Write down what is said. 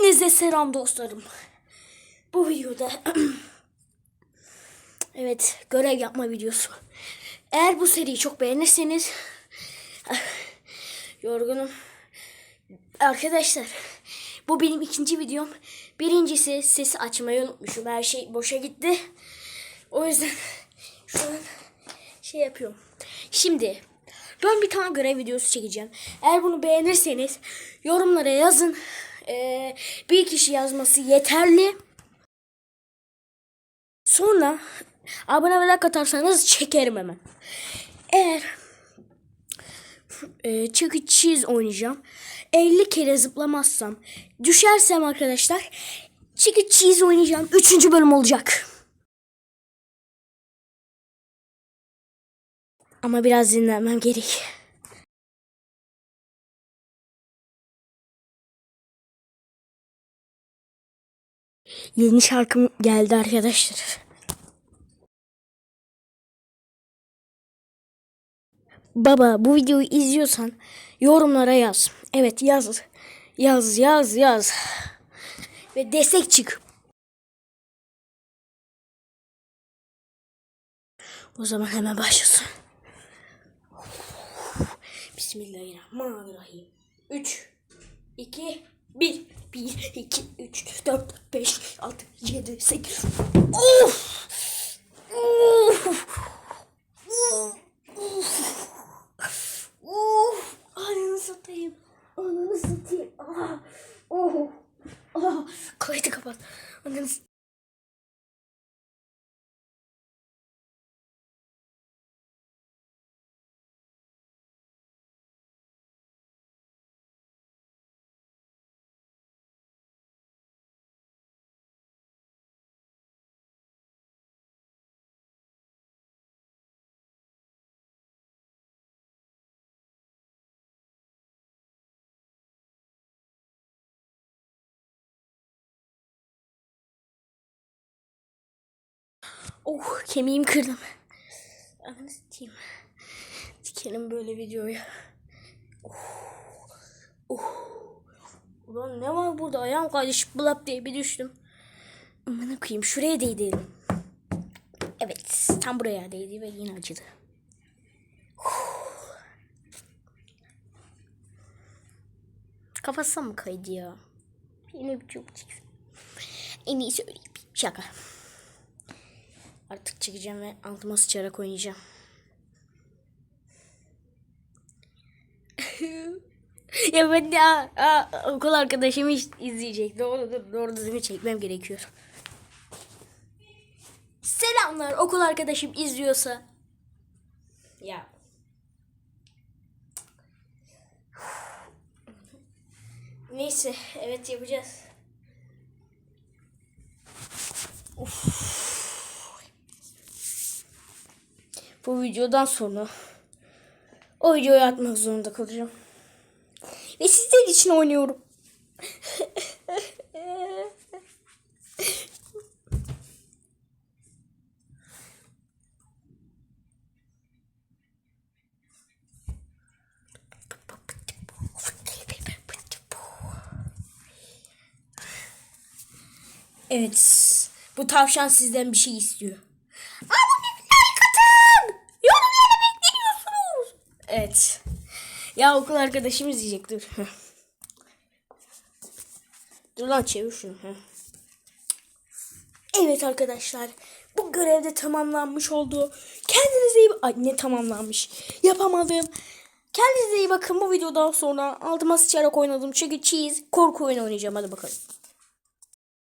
Hepinize selam dostlarım. Bu videoda evet görev yapma videosu. Eğer bu seriyi çok beğenirseniz yorgunum. Arkadaşlar bu benim ikinci videom. Birincisi sesi açmayı unutmuşum. Her şey boşa gitti. O yüzden şu an şey yapıyorum. Şimdi ben bir tane görev videosu çekeceğim. Eğer bunu beğenirseniz yorumlara yazın. Ee, bir kişi yazması yeterli. Sonra abone ve like atarsanız çekerim hemen. Eğer e, Chuck E. Cheese oynayacağım. 50 kere zıplamazsam, düşersem arkadaşlar Chuck E. Cheese oynayacağım. 3. bölüm olacak. Ama biraz dinlenmem gerek. Yeni şarkım geldi arkadaşlar. Baba bu videoyu izliyorsan yorumlara yaz. Evet yaz. Yaz yaz yaz. Ve destek çık. O zaman hemen başlasın. Bismillahirrahmanirrahim. 3 2 1 1 2 3 4 5 6 7 8 Of! Of! Of! Of! Ananı satayım. Ananı satayım. Ah! Oh! Ah! Kaydı kapat. Ananı Oh kemiğimi kırdım. Ananı satayım. Sikerim böyle videoyu. Oh. Oh. Ulan ne var burada? Ayağım kaydı şıplap diye bir düştüm. Amına koyayım şuraya değdim. Evet tam buraya değdi ve yine acıdı. Oh. Kafası mı kaydı ya? Yine bir çok. En iyisi öyle. Şaka. Artık çıkacağım ve altıma sıçarak oynayacağım. ya ben de aa, aa, okul arkadaşım hiç izleyecek. Doğru dur, doğru düzgün çekmem gerekiyor. Selamlar okul arkadaşım izliyorsa. Ya. Neyse evet yapacağız. Bu videodan sonra o videoyu atmak zorunda kalacağım. Ve sizler için oynuyorum. Evet. Bu tavşan sizden bir şey istiyor. Abone like atın. Yorumlara bekliyorsunuz. Evet. Ya okul arkadaşım izleyecek dur. Dur lan çevir şunu. Evet arkadaşlar. Bu görevde tamamlanmış oldu. Kendinize iyi Ay ne tamamlanmış. Yapamadım. Kendinize iyi bakın. Bu videodan sonra altıma sıçarak oynadım. Çünkü cheese korku oyunu oynayacağım. Hadi bakalım.